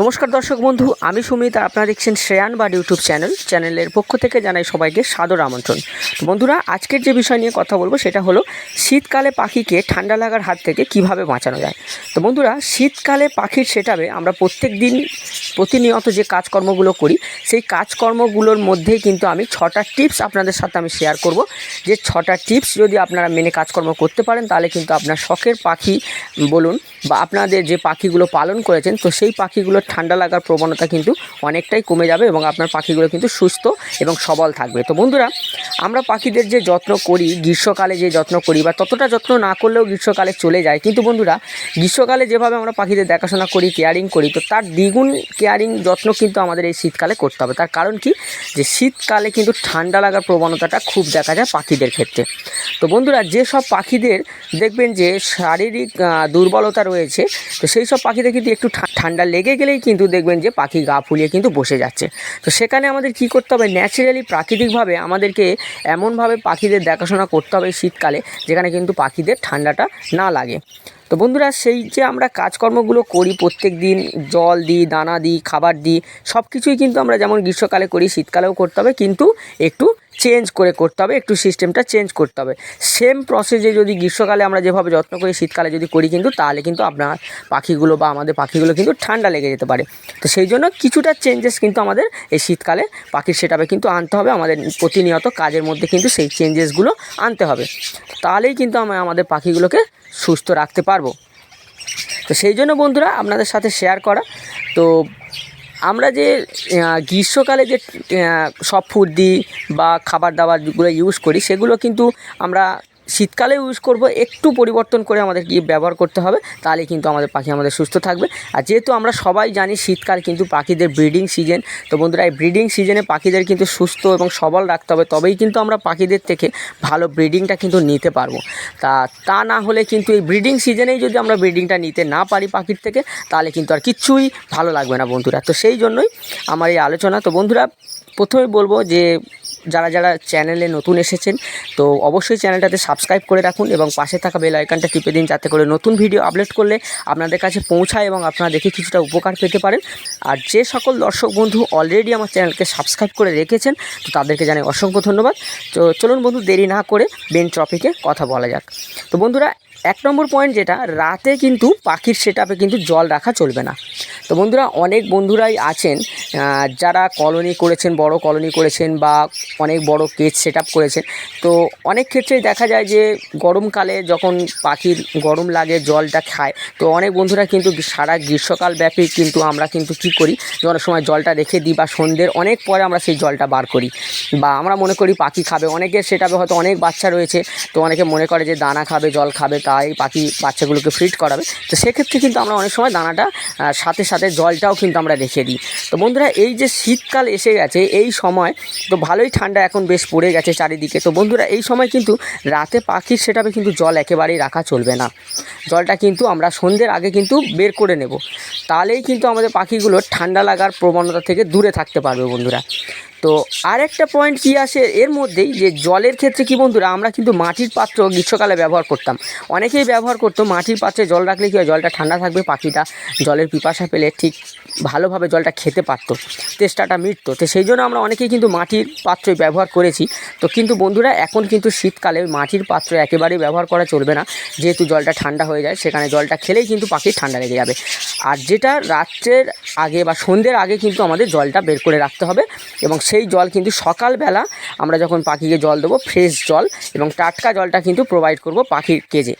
নমস্কার দর্শক বন্ধু, আমি সুমিত আপনারা দেখছেন শ্রেয়ান বা ইউটিউব চ্যানেল। চ্যানেলের পক্ষ থেকে জানাই সবাইকে সাদর আমন্ত্রণ। বন্ধুরা, আজকের যে বিষয় নিয়ে কথা বলব সেটা হলো, শীতকালে পাখিকে ঠান্ডা লাগার হাত থেকে কীভাবে বাঁচানো যায়? তো বন্ধুরা, শীতকালে পাখির সেটাবে আমরা প্রত্যেক দিন প্রতিনিয়ত যে কাজকর্মগুলো করি, সেই কাজকর্মগুলোর মধ্যেই কিন্তু আমি ছটা টিপস আপনাদের সাথে আমি শেয়ার করব। যে ছটা টিপস যদি আপনারা মেনে কাজকর্ম করতে পারেন, তাহলে কিন্তু আপনার শখের পাখি বলুন বা আপনাদের যে পাখিগুলো পালন করেছেন, তো সেই পাখিগুলোর ঠান্ডা লাগার প্রবণতা কিন্তু অনেকটাই কমে যাবে এবং আপনার পাখিগুলো কিন্তু সুস্থ এবং সবল থাকবে। তো বন্ধুরা, আমরা পাখিদের যে যত্ন করি, গ্রীষ্মকালে যে যত্ন করি বা ততটা যত্ন না করলেও গ্রীষ্মকালে চলে যায়, কিন্তু বন্ধুরা, গ্রীষ্মকালে যেভাবে আমরা পাখিদের দেখাশোনা করি কেয়ারিং করি, তো তার দ্বিগুণ কেয়ারিং যত্ন কিন্তু আমাদের এই শীতকালে করতে হবে। তার কারণ কি? যে শীতকালে কিন্তু ঠান্ডা লাগার প্রবণতাটা খুব দেখা যায় পাখিদের ক্ষেত্রে। তো বন্ধুরা, যেসব পাখিদের দেখবেন যে শারীরিক দুর্বলতা রয়েছে, তো সেই সব পাখিদের কিন্তু একটু ঠান্ডা লেগে গেলেই কিন্তু দেখবেন যে পাখি গা ফুলিয়ে কিন্তু বসে যাচ্ছে। তো সেখানে আমাদের কি করতে হবে? ন্যাচারালি প্রাকৃতিকভাবে আমাদেরকে এমনভাবে পাখিদের দেখাশোনা করতে হবে শীতকালে, যেখানে কিন্তু পাখিদের ঠান্ডাটা না লাগে। তো বন্ধুরা, সেই যে আমরা কাজকর্মগুলো করি প্রত্যেক দিন জল দিই, দানা দিই, খাবার দিই সব কিছুই কিন্তু আমরা যেমন গ্রীষ্মকালে করি, শীতকালেও করতে হবে, কিন্তু একটু চেঞ্জ করে করতে হবে, একটু সিস্টেমটা চেঞ্জ করতে হবে। সেম প্রসেসে যদি গ্রীষ্মকালে আমরা যেভাবে যত্ন করি, শীতকালে যদি করি কিন্তু, তাহলে কিন্তু আপনার পাখিগুলো বা আমাদের পাখিগুলো কিন্তু ঠান্ডা লেগে যেতে পারে। তো সেই জন্য কিছুটা চেঞ্জেস কিন্তু আমাদের এই শীতকালে পাখির সেটাবে কিন্তু আনতে হবে, আমাদের প্রতিনিয়ত কাজের মধ্যে কিন্তু সেই চেঞ্জেসগুলো আনতে হবে। তাহলেই কিন্তু আমরা আমাদের পাখিগুলোকে সুস্থ রাখতে পারব। তো সেই জন্য বন্ধুরা, আপনাদের সাথে শেয়ার করা। তো আমরা যে গ্রীষ্মকালে যে সব ফুড দিই বা খাবার দাবারগুলো ইউজ করি, সেগুলো কিন্তু আমরা শীতকালে ইউজ করব, একটু পরিবর্তন করে আমাদের কি ব্যবহার করতে হবে তাহলে কিন্তু আমাদের পাখি আমাদের সুস্থ থাকবে। আর যেহেতু আমরা সবাই জানি শীতকাল কিন্তু পাখিদের ব্রিডিং সিজন তো বন্ধুরা এই ব্রিডিং সিজনে পাখিদের কিন্তু সুস্থ এবং সবল রাখতে হবে, তবেই কিন্তু আমরা পাখিদের থেকে ভালো ব্রিডিংটা কিন্তু নিতে পারব। তা তা না হলে কিন্তু এই ব্রিডিং সিজনেই যদি আমরা ব্রিডিংটা নিতে না পারি পাখির থেকে, তাহলে কিন্তু আর কিচ্ছুই ভালো লাগবে না বন্ধুরা। তো সেই জন্যই আমার এই আলোচনা, তো বন্ধুরা প্রথমে বলব যে যারা যারা চ্যানেলে নতুন এসেছেন, তো অবশ্যই চ্যানেলটাতে সাবস্ক্রাইব করে রাখুন এবং পাশে থাকা বেল আইকনটা টিপে দিন যাতে করে নতুন ভিডিও আপলোড করলে আপনাদের কাছে পৌঁছায় এবং আপনারা দেখে কিছুটা উপকার পেতে পারেন। আর যে সকল দর্শক বন্ধু অলরেডি আমার চ্যানেলকে সাবস্ক্রাইব করে রেখেছেন, তো তাদেরকে জানাই অসংখ্য ধন্যবাদ। তো চলুন বন্ধু, দেরি না করে মেন টপিকে কথা বলা যাক। তো বন্ধুরা, এক নম্বর পয়েন্ট যেটা, রাতে কিন্তু পাখির সেটাপে কিন্তু জল রাখা চলবে না। তো বন্ধুরা, অনেক বন্ধুরাই আছেন যারা কলোনি করেছেন, বড় কলোনি করেছেন বা অনেক বড় কেজ সেট করেছেন, তো অনেক ক্ষেত্রেই দেখা যায় যে গরমকালে যখন পাখির গরম লাগে, জলটা খায়, তো অনেক বন্ধুরা কিন্তু সারা গ্রীষ্মকাল ব্যাপী কিন্তু আমরা কিন্তু কী করি অনেক সময় জলটা রেখে দিই বা সন্ধ্যের অনেক পরে আমরা সেই জলটা বার করি। বা আমরা মনে করি পাখি খাবে অনেকের সেটাবে হয়তো অনেক বাচ্চা রয়েছে, তো অনেকে মনে করে যে দানা খাবে, জল খাবে, তাই পাখি বাচ্চাগুলোকে ফিট করাবে, তো সেক্ষেত্রে কিন্তু আমরা অনেক সময় দানাটা সাথে সাথে জলটাও কিন্তু আমরা রেখে দিই। তো বন্ধুরা এই যে শীতকাল এসে গেছে, এই সময় তো ভালোই ঠান্ডা এখন বেশ পড়ে গেছে চারিদিকে। তো বন্ধুরা, এই সময় কিন্তু রাতে পাখির সেটাবে কিন্তু জল একেবারেই রাখা চলবে না। জলটা কিন্তু আমরা সন্ধ্যের আগে কিন্তু বের করে নেব। তাহলেই কিন্তু আমাদের পাখিগুলো ঠান্ডা লাগার প্রবণতা থেকে দূরে থাকতে পারবে বন্ধুরা। তো আরেকটা পয়েন্ট কি আসে? এর মধ্যেই যে জলের ক্ষেত্রে কি বন্ধুরা, আমরা কিন্তু মাটির পাত্র গ্রীষ্মকালে ব্যবহার করতাম। অনেকেই ব্যবহার করতো মাটির পাত্রে জল রাখলে কি হয়? জলটা ঠান্ডা থাকবে, পাখিটা জলের পিপাসা পেলে ঠিক ভালোভাবে জলটা খেতে পারতো, তেষ্টাটা মিটতো। তো সেই জন্য আমরা অনেকেই কিন্তু মাটির পাত্রই ব্যবহার করেছি। তো কিন্তু বন্ধুরা, এখন কিন্তু শীতকালে মাটির পাত্র একেবারেই ব্যবহার করা চলবে না। যেহেতু জলটা ঠান্ডা হয়ে যায়, সেখানে জলটা খেলেই কিন্তু পাখির ঠান্ডা লেগে যাবে। আর যেটা রাত্রের আগে বা সন্ধ্যের আগে কিন্তু আমাদের জলটা বের করে রাখতে হবে এবং সেই জল কিন্তু সকালবেলা আমরা যখন পাখিকে জল দেবো ফ্রেশ জল এবং টাটকা জলটা কিন্তু প্রোভাইড করব পাখির কেজে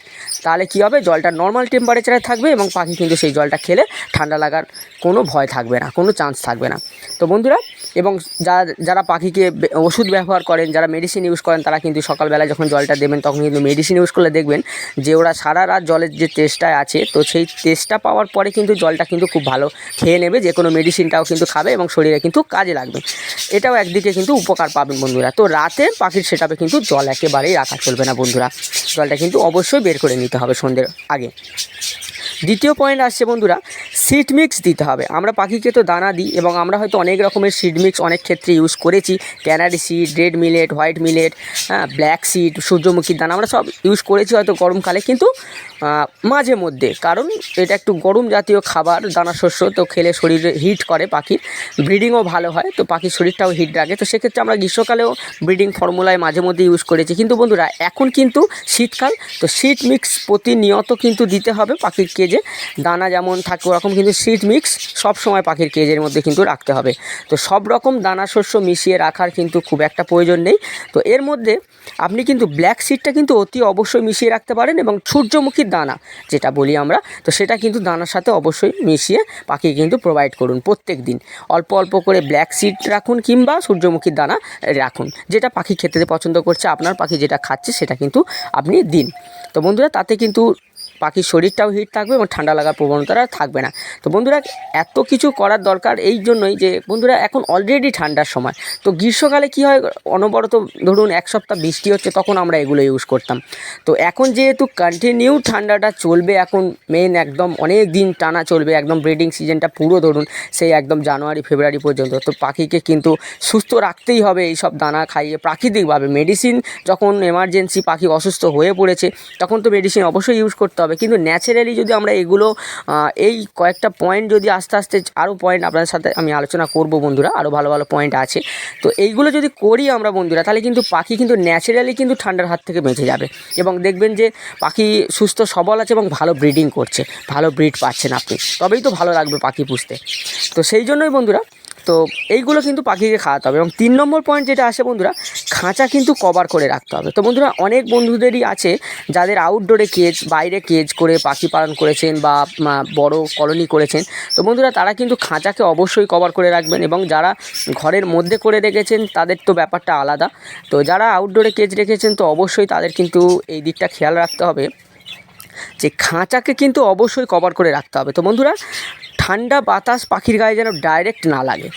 তাহলে কি হবে? জলটা নর্মাল টেম্পারেচারে থাকবে এবং পাখি কিন্তু সেই জলটা খেলে ঠান্ডা লাগার কোনো ভয় থাকবে না, কোনো চান্স থাকবে না। তো বন্ধুরা এবং যারা যারা পাখিকে ওষুধ ব্যবহার করেন, যারা মেডিসিন ইউজ করেন, তারা কিন্তু সকালবেলা যখন জলটা দেবেন, তখন কিন্তু মেডিসিন ইউজ করলে দেখবেন যে ওরা সারা রাত জলের যে টেস্টটায় আছে, তো সেই টেস্টটা পাওয়ার পরে কিন্তু জলটা কিন্তু খুব ভালো খেয়ে নেবে, যে কোনো মেডিসিনটাও কিন্তু খাবে এবং শরীরে কিন্তু কাজে লাগবে। এটাও একদিকে কিন্তু উপকার পাবেন বন্ধুরা। তো রাতে পাখির সেটাপে কিন্তু জল একেবারেই রাখা চলবে না বন্ধুরা। জলটা কিন্তু অবশ্যই বের করে নিতে হবে সন্ধ্যের আগে। দ্বিতীয় পয়েন্ট আসছে বন্ধুরা সিড মিক্স দিতে হবে। আমরা পাখিকে তো দানা দিই এবং আমরা হয়তো অনেক রকমের সিড মিক্স অনেক ক্ষেত্রে ইউজ করেছি। Canary seed red millet white millet হ্যাঁ ব্ল্যাক সিড সূর্যমুখীর দানা আমরা সব ইউজ করেছি হয়তো গরমকালে। কিন্তু মাঝে মধ্যে, কারণ এটা একটু গরম জাতীয় খাবার, দানা শস্য, তো খেলে শরীরে হিট করে পাখির। ব্রিডিংও ভালো হয়, তো পাখির শরীরটাও হিট রাখে। তো সেক্ষেত্রে আমরা গ্রীষ্মকালেও ব্রিডিং ফর্মুলায় মাঝে মধ্যে ইউজ করেছি। কিন্তু বন্ধুরা, এখন কিন্তু শীতকাল, তো শীত মিক্স প্রতিনিয়ত কিন্তু দিতে হবে পাখির কেজে দানা যেমন থাকে, ওরকম কিন্তু সিড মিক্স সব সময় পাখির কেজের মধ্যে কিন্তু রাখতে হবে। তো সব রকম দানা শস্য মিশিয়ে রাখার কিন্তু খুব একটা প্রয়োজন নেই। তো এর মধ্যে আপনি কিন্তু ব্ল্যাক সিডটা কিন্তু অতি অবশ্যই মিশিয়ে রাখতে পারেন এবং সূর্যমুখীর দানা যেটা বলি আমরা, তো সেটা কিন্তু দানার সাথে অবশ্যই মিশিয়ে পাখি কিন্তু প্রোভাইড করুন প্রত্যেক দিন। অল্প অল্প করে ব্ল্যাক সিড রাখুন কিংবা সূর্যমুখীর দানা রাখুন, যেটা পাখি খেতে পছন্দ করছে, আপনার পাখি যেটা খাচ্ছে সেটা কিন্তু আপনি দিন। তো বন্ধুরা, তাতে কিন্তু পাখির শরীরটাও হিট থাকবে এবং ঠান্ডা লাগার প্রবণতাটা থাকবে না। তো বন্ধুরা, এত কিছু করার দরকার এই জন্যই যে, বন্ধুরা, এখন অলরেডি ঠান্ডার সময়। তো গ্রীষ্মকালে কি হয়, অনবরত ধরুন এক সপ্তাহ বৃষ্টি হচ্ছে, তখন আমরা এগুলো ইউজ করতাম। তো এখন যেহেতু কন্টিনিউ ঠান্ডাটা চলবে, এখন মেন একদম অনেক দিন টানা চলবে, একদম ব্রিডিং সিজনটা পুরো ধরুন সেই একদম জানুয়ারি, ফেব্রুয়ারি পর্যন্ত, তো পাখিকে কিন্তু সুস্থ রাখতেই হবে এই সব দানা খাইয়ে প্রাকৃতিকভাবে। মেডিসিন যখন এমার্জেন্সি পাখি অসুস্থ হয়ে পড়েছে, তখন তো মেডিসিন অবশ্যই ইউজ করতে হবে। কিন্তু ন্যাচারালি যদি আমরা এগুলো এই কয়েকটা পয়েন্ট যদি আস্তে আস্তে আরও পয়েন্ট আপনাদের সাথে আমি আলোচনা করব বন্ধুরা আরও ভালো ভালো পয়েন্ট আছে। তো এইগুলো যদি করি আমরা বন্ধুরা, তাহলে কিন্তু পাখি কিন্তু ন্যাচারালি কিন্তু ঠান্ডার হাত থেকে বেঁচে যাবে। এবং দেখবেন যে পাখি সুস্থ, সবল আছে এবং ভালো ব্রিডিং করছে, ভালো ব্রিড পাচ্ছেন আপনি। তবেই তো ভালো লাগবে পাখি পুষতে। তো সেই জন্যই বন্ধুরা তো এইগুলো কিন্তু পাখিকে খাওয়াতে হবে এবং তিন নম্বর পয়েন্ট যেটা আসে বন্ধুরা, খাঁচা কিন্তু কভার করে রাখতে হবে। তো বন্ধুরা, অনেক বন্ধুদেরই আছে যাদের আউটডোরে কেজ বাইরে কেজ করে পাখি পালন করেছেন বা বড় কলোনি করেছেন। তো বন্ধুরা, তারা কিন্তু খাঁচাকে অবশ্যই কভার করে রাখবেন এবং যারা ঘরের মধ্যে করে রেখেছেন, তাদের তো ব্যাপারটা আলাদা। তো যারা আউটডোরে কেজ রেখেছেন, তো অবশ্যই তাদের কিন্তু এই দিকটা খেয়াল রাখতে হবে। যে খাঁচাকে কিন্তু অবশ্যই কভার করে রাখতে হবে। তো বন্ধুরা, ঠান্ডা বাতাস পাখির গায়ে যেন ডাইরেক্ট না লাগে।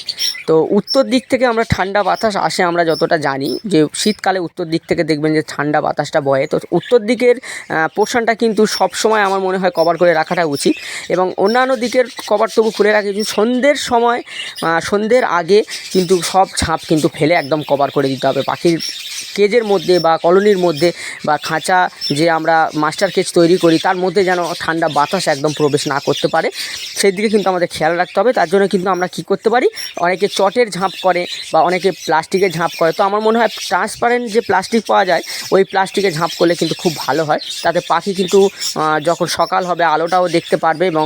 তো উত্তর দিক থেকে আমরা ঠান্ডা বাতাস আসে আমরা যতটা জানি, যে শীতকালে উত্তর দিক থেকে দেখবেন যে ঠান্ডা বাতাসটা বয়ে। তো উত্তর দিকের পোর্শনটা কিন্তু সব সময় আমার মনে হয় কভার করে রাখাটা উচিত। এবং অন্যান্য দিকের কভার তবু খুলে রাখি কিন্তু সন্ধ্যের সময় সন্ধ্যের আগে কিন্তু সব ছাপ কিন্তু ফেলে একদম কভার করে দিতে হবে। পাখির কেজের মধ্যে বা কলোনির মধ্যে বা খাঁচা যে আমরা মাস্টার কেজ তৈরি করি, তার মধ্যে যেন ঠান্ডা বাতাস একদম প্রবেশ না করতে পারে। সেই দিকে কিন্তু আমাদের খেয়াল রাখতে হবে। তার জন্য কিন্তু আমরা কি করতে পারি? অনেকে চটের ঝাঁপ করে বা অনেকে প্লাস্টিকের ঝাঁপ করে। তো আমার মনে হয় ট্রান্সপারেন্ট যে প্লাস্টিক পাওয়া যায়, ওই প্লাস্টিকে ঝাঁপ করলে কিন্তু খুব ভালো হয়। তাতে পাখি কিন্তু যখন সকাল হবে আলোটাও দেখতে পারবে এবং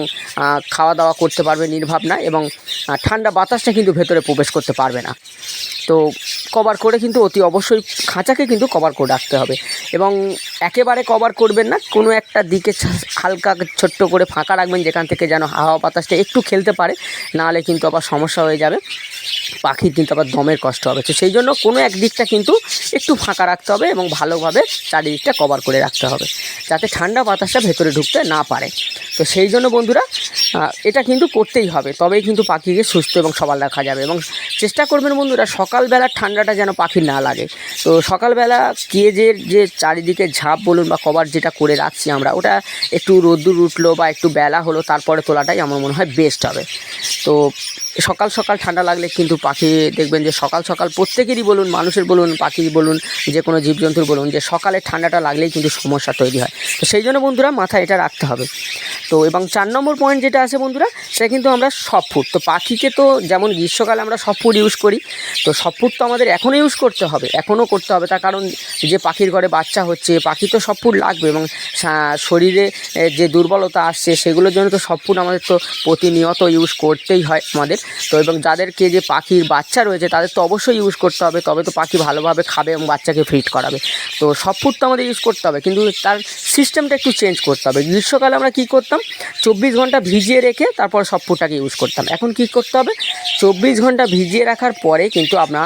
খাওয়া দাওয়া করতে পারবে নির্ভাব না এবং ঠান্ডা বাতাসটা কিন্তু ভেতরে প্রবেশ করতে পারবে না। তো কভার করে কিন্তু অতি অবশ্যই খাঁচাকে কিন্তু কভার করে রাখতে হবে এবং একেবারে কভার করবেন না, কোনো একটা দিকে হালকা ছোট্ট করে ফাঁকা রাখবেন যেখান থেকে যেন হাওয়া বাতাসটা একটু খেলতে পারে, নাহলে কিন্তু আবার সমস্যা হয়ে যাবে। পাখির কিন্তু আবার দমের কষ্ট হবে। তো সেই জন্য কোনো এক দিকটা কিন্তু একটু ফাঁকা রাখতে হবে এবং ভালোভাবে চারিদিকটা কভার করে রাখতে হবে, যাতে ঠান্ডা বাতাসটা ভেতরে ঢুকতে না পারে। তো সেই জন্য বন্ধুরা এটা কিন্তু করতেই হবে, তবেই কিন্তু পাখিকে সুস্থ এবং সবাল রাখা যাবে এবং চেষ্টা করবেন বন্ধুরা সকালবেলার ঠান্ডাটা যেন পাখির না লাগে। তো সকালবেলা কেজের যে চারিদিকে ঝাঁপ বলুন বা কভার যেটা করে রাখছি আমরা, ওটা একটু রোদ্দুর উঠল বা একটু বেলা হলো, তারপরে তোলাটাই আমার মনে হয় বেস্ট হবে। তো সকাল সকাল ঠান্ডা লাগলে কিন্তু পাখি দেখবেন যে সকাল সকাল প্রত্যেকেরই বলুন, মানুষের বলুন, পাখির বলুন, যে কোনো জীবজন্তুর বলুন যে সকালে ঠান্ডাটা লাগলেই কিন্তু সমস্যা তৈরি হয়। তো সেই জন্য বন্ধুরা মাথায় এটা রাখতে হবে। তো এবং চার নম্বর পয়েন্ট যেটা আছে বন্ধুরা, সেটা কিন্তু আমরা সব ফুড তো পাখিকে তো যেমন গ্রীষ্মকালে আমরা সব ফুড ইউজ করি, তো সব ফুড তো আমাদের এখনও ইউজ করতে হবে এখনও করতে হবে, তার কারণ যে পাখির ঘরে বাচ্চা হচ্ছে, পাখি তো সব ফুড লাগবে এবং শরীরে যে দুর্বলতা আসছে, সেগুলোর জন্য তো সব ফুড আমাদের তো প্রতিনিয়ত ইউজ করতেই হয় আমাদের, তো এবং যাদেরকে যে পাখির বাচ্চা রয়েছে, তাদের তো অবশ্যই ইউজ করতে হবে, তবে তো পাখি ভালোভাবে খাবে এবং বাচ্চাকে ফিট করাবে, তো সব ফুড তো আমাদের ইউজ করতে হবে, কিন্তু তার সিস্টেমটা একটু চেঞ্জ করতে হবে, গ্রীষ্মকালে আমরা কী করতাম চব্বিশ ঘণ্টা ভিজিয়ে রেখে তারপর সব ফুডটাকে ইউজ করতাম এখন কী করতে হবে? চব্বিশ ঘণ্টা ভিজিয়ে রাখার পরে কিন্তু আমরা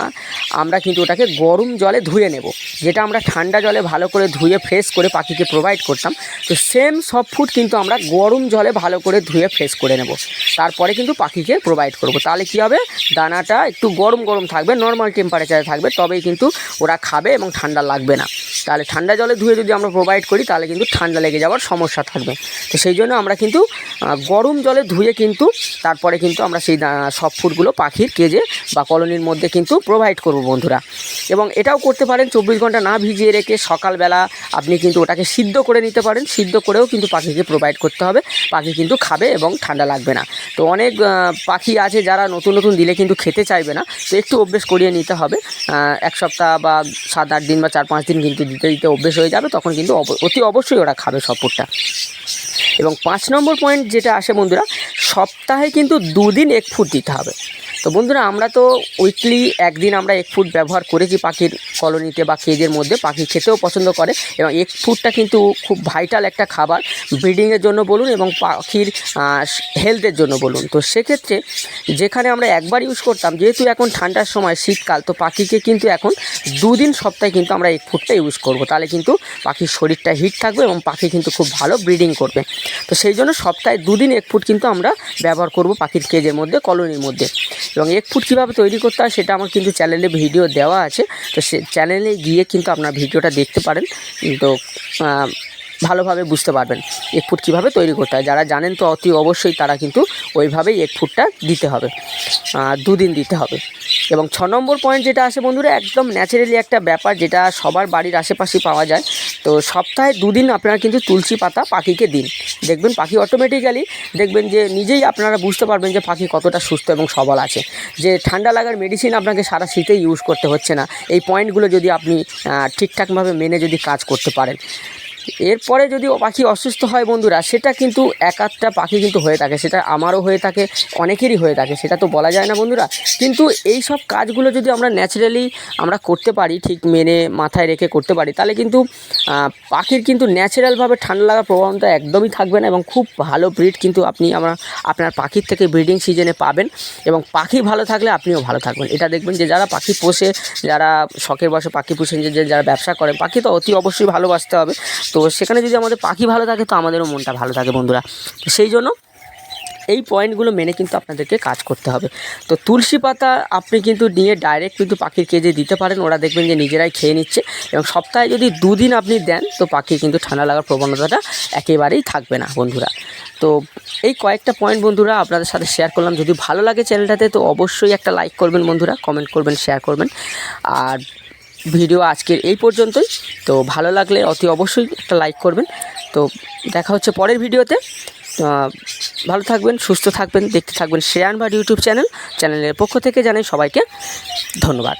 আমরা কিন্তু ওটাকে গরম জলে ধুয়ে নেব। যেটা আমরা ঠান্ডা জলে ভালো করে ধুয়ে ফ্রেশ করে পাখিকে প্রোভাইড করতাম, তো সেম সব ফুড কিন্তু আমরা গরম জলে ভালো করে ধুয়ে ফ্রেশ করে নেব। তারপরে কিন্তু পাখিকে প্রোভাইড করব। তাহলে কী হবে? দানাটা একটু গরম গরম থাকবে নর্মাল টেম্পারেচারে থাকবে, তবেই কিন্তু ওরা খাবে এবং ঠান্ডা লাগবে না। তাহলে ঠান্ডা জলে ধুয়ে যদি আমরা প্রোভাইড করি, তাহলে কিন্তু ঠান্ডা লেগে যাওয়ার সমস্যা থাকবে। তো সেই জন্য আমরা কিন্তু গরম জলে ধুয়ে কিন্তু তারপরে কিন্তু আমরা সেই সব ফুডগুলো পাখির কেজে বা কলোনির মধ্যে কিন্তু প্রোভাইড করব বন্ধুরা। এবং এটাও করতে পারেন, চব্বিশ ঘণ্টা না ভিজিয়ে রেখে সকালবেলা আপনি কিন্তু ওটাকে সিদ্ধ করে নিতে পারেন, সিদ্ধ করেও কিন্তু পাখিকে প্রোভাইড করতে হবে, পাখি কিন্তু খাবে এবং ঠান্ডা লাগবে না। তো অনেক পাখি আছে যারা নতুন নতুন দিলে কিন্তু খেতে চাইবে না, তো একটু অভ্যেস করিয়ে নিতে হবে। এক সপ্তাহ বা সাত, আট দিন বা চার, পাঁচ দিন কিন্তু দিতে দিতে অভ্যেস হয়ে যাবে, তখন কিন্তু অতি অবশ্যই ওরা খাবে সব ফুডটা এবং পাঁচ নম্বর পয়েন্ট যেটা আসে বন্ধুরা সপ্তাহে কিন্তু দুদিন এক ফুট দিতে হবে। তো বন্ধুরা, আমরা তো উইকলি একদিন আমরা এক ফুট ব্যবহার করেছি পাখির কলোনিতে বা কেজের মধ্যে। পাখি খেতেও পছন্দ করে এবং এক ফুটটা কিন্তু খুব ভাইটাল একটা খাবার। ব্রিডিংয়ের জন্য বলুন এবং পাখির হেলথের জন্য বলুন। তো সেক্ষেত্রে যেখানে আমরা একবার ইউজ করতাম, যেহেতু এখন ঠান্ডার সময়, শীতকাল, তো পাখিকে কিন্তু এখন দুদিন সপ্তাহে কিন্তু আমরা এক ফুটটা ইউজ করব। তাহলে কিন্তু পাখির শরীরটা হিট থাকবে এবং পাখি কিন্তু খুব ভালো ব্রিডিং করবে। তো সেই জন্য সপ্তাহে দুদিন এক ফুট কিন্তু আমরা ব্যবহার করব পাখির কেজের মধ্যে কলোনির মধ্যে। এবং এক ফুট কীভাবে তৈরি করতে হয় সেটা আমার কিন্তু চ্যানেলে ভিডিও দেওয়া আছে। তো সে চ্যানেলে গিয়ে কিন্তু আপনার ভিডিওটা দেখতে পারেন। তো ভালোভাবে বুঝতে পারবেন এক ফুট কীভাবে তৈরি করতে হয়। যারা জানেন তো অতি অবশ্যই তারা কিন্তু ওইভাবেই এক ফুটটা দিতে হবে দুদিন দিতে হবে। এবং ছ নম্বর পয়েন্ট যেটা আসে বন্ধুরা, একদম ন্যাচারালি একটা ব্যাপার যেটা সবার বাড়ির আশেপাশে পাওয়া যায়। তো সপ্তাহে দুদিন আপনারা কিন্তু তুলসী পাতা পাখিকে দিন। দেখবেন পাখি অটোমেটিক্যালি দেখবেন যে নিজেই আপনারা বুঝতে পারবেন যে পাখি কতটা সুস্থ এবং সবল আছে। যে ঠান্ডা লাগার মেডিসিন আপনাকে সারা শীতেই ইউজ করতে হচ্ছে না। এই পয়েন্টগুলো যদি আপনি ঠিকঠাকভাবে মেনে যদি কাজ করতে পারেন। এরপরে যদি পাখি অসুস্থ হয় বন্ধুরা, সেটা কিন্তু এক আধটা পাখি কিন্তু হয়ে থাকে, সেটা আমারও হয়ে থাকে, অনেকেরই হয়ে থাকে, সেটা তো বলা যায় না বন্ধুরা। কিন্তু এই সব কাজগুলো যদি আমরা ন্যাচারালি আমরা করতে পারি, ঠিক মেনে মাথায় রেখে করতে পারি, তাহলে কিন্তু পাখির কিন্তু ন্যাচারালভাবে ঠান্ডা লাগার প্রবণতা একদমই থাকবে না এবং খুব ভালো ব্রিড কিন্তু আপনি আমরা আপনার পাখির থেকে ব্রিডিং সিজনে পাবেন এবং পাখি ভালো থাকলে আপনিও ভালো থাকবেন। এটা দেখবেন যে যারা পাখি পোষে, যারা শখের বসে পাখি পুষেন যে যারা ব্যবসা করেন, পাখি তো অতি অবশ্যই ভালোবাসতে হবে। তো সেখানে যদি আমাদের পাখি ভালো থাকে, তো আমাদেরও মনটা ভালো থাকে বন্ধুরা। তো সেই জন্য এই পয়েন্টগুলো মেনে কিন্তু আপনাদেরকে কাজ করতে হবে। তো তুলসী পাতা আপনি কিন্তু নিয়ে ডাইরেক্ট কিন্তু পাখির কেজে দিতে পারেন। ওরা দেখবেন যে নিজেরাই খেয়ে নিচ্ছে এবং সপ্তাহে যদি দুদিন আপনি দেন, তো পাখির কিন্তু ঠান্ডা লাগার প্রবণতাটা একেবারেই থাকবে না বন্ধুরা। তো এই কয়েকটা পয়েন্ট বন্ধুরা আপনাদের সাথে শেয়ার করলাম। যদি ভালো লাগে চ্যানেলটাতে তো অবশ্যই একটা লাইক করবেন বন্ধুরা কমেন্ট করবেন শেয়ার করবেন। আর ভিডিও আজকের এই পর্যন্তই। তো ভালো লাগলে অতি অবশ্যই একটা লাইক করবেন। তো দেখা হচ্ছে পরের ভিডিওতে। ভালো থাকবেন, সুস্থ থাকবেন, দেখতে থাকবেন শ্রেয়ান ভাট ইউটিউব চ্যানেল। চ্যানেলের পক্ষ থেকে জানাই সবাইকে ধন্যবাদ।